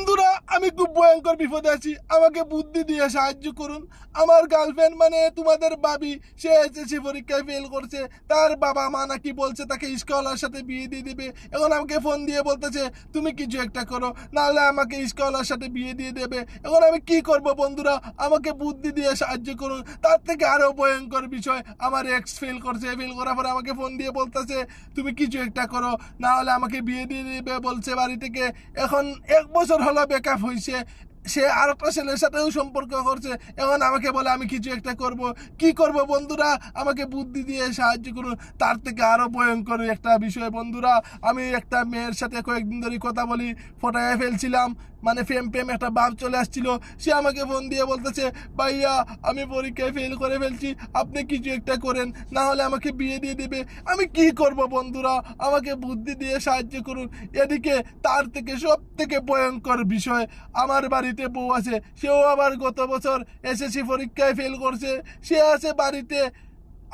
বন্ধুরা আমি খুব ভয়ঙ্কর বিপদে আছি। আমাকে বুদ্ধি দিয়ে সাহায্য করুন। আমার গার্লফ্রেন্ড মানে তোমাদের বাবি, সে এসএসসি পরীক্ষায় ফেল করছে। তার বাবা মা নাকি বলছে তাকে স্কলার সাথে বিয়ে দিয়ে দেবে। এখন আমাকে ফোন দিয়ে বলতেছে, তুমি কিছু একটা করো, নাহলে আমাকে স্কলার সাথে বিয়ে দিয়ে দেবে। এখন আমি কি করব বন্ধুরা? আমাকে বুদ্ধি দিয়ে সাহায্য করুন। তার থেকে আরও ভয়ঙ্কর বিষয়, আমার এক্স ফেল করছে। ফেল করার পরে আমাকে ফোন দিয়ে বলতেছে, তুমি কিছু একটা করো, নাহলে আমাকে বিয়ে দিয়ে দেবে, বলছে বাড়ি থেকে। এখন এক বছর হলো 那些。সে আর একটা ছেলের সাথেও সম্পর্ক করছে। এখন আমাকে বলে, আমি কিছু একটা করব। কি করব বন্ধুরা? আমাকে বুদ্ধি দিয়ে সাহায্য করুন। তার থেকে আরও ভয়ঙ্কর একটা বিষয়, বন্ধুরা। আমি একটা মেয়ের সাথে কয়েকদিন ধরে কথা বলি ফটায় ফেলছিলাম। মানে ফেম ফেম একটা বাপ চলে আসছিল। সে আমাকে ফোন দিয়ে বলতেছে, ভাইয়া, আমি পরীক্ষায় ফেল করে ফেলছি। আপনি কিছু একটা করেন, না হলে আমাকে বিয়ে দিয়ে দেবে। আমি কি করব, বন্ধুরা? আমাকে বুদ্ধি দিয়ে সাহায্য করুন। এদিকে তার থেকে সব থেকে ভয়ঙ্কর বিষয়, আমার বাড়িতে বউ আছে, সেও আবার গত বছর এসএসসি পরীক্ষায় ফেল করছে, সে আছে বাড়িতে।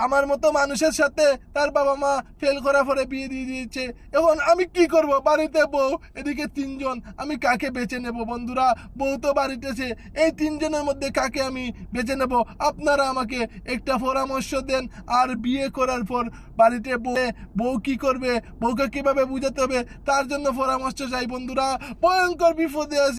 আমার মতো মানুষের সাথে তার বাবা মা ফেল করার পরে বিয়ে দিয়ে দিয়েছে। এখন আমি কি করব? বাড়িতে বউ, এদিকে তিনজন, আমি কাকে বেছে নেব বন্ধুরা? বউ তো বাড়িতেছে এই তিনজনের মধ্যে কাকে আমি বেছে নেব? আপনারা আমাকে একটা পরামর্শ দেন। আর বিয়ে করার পর বাড়িতে বউ বউ কি করবে? বউকে কীভাবে বুঝাতে হবে? তার জন্য পরামর্শ চাই বন্ধুরা। ভয়ঙ্কর বিপদে আছে।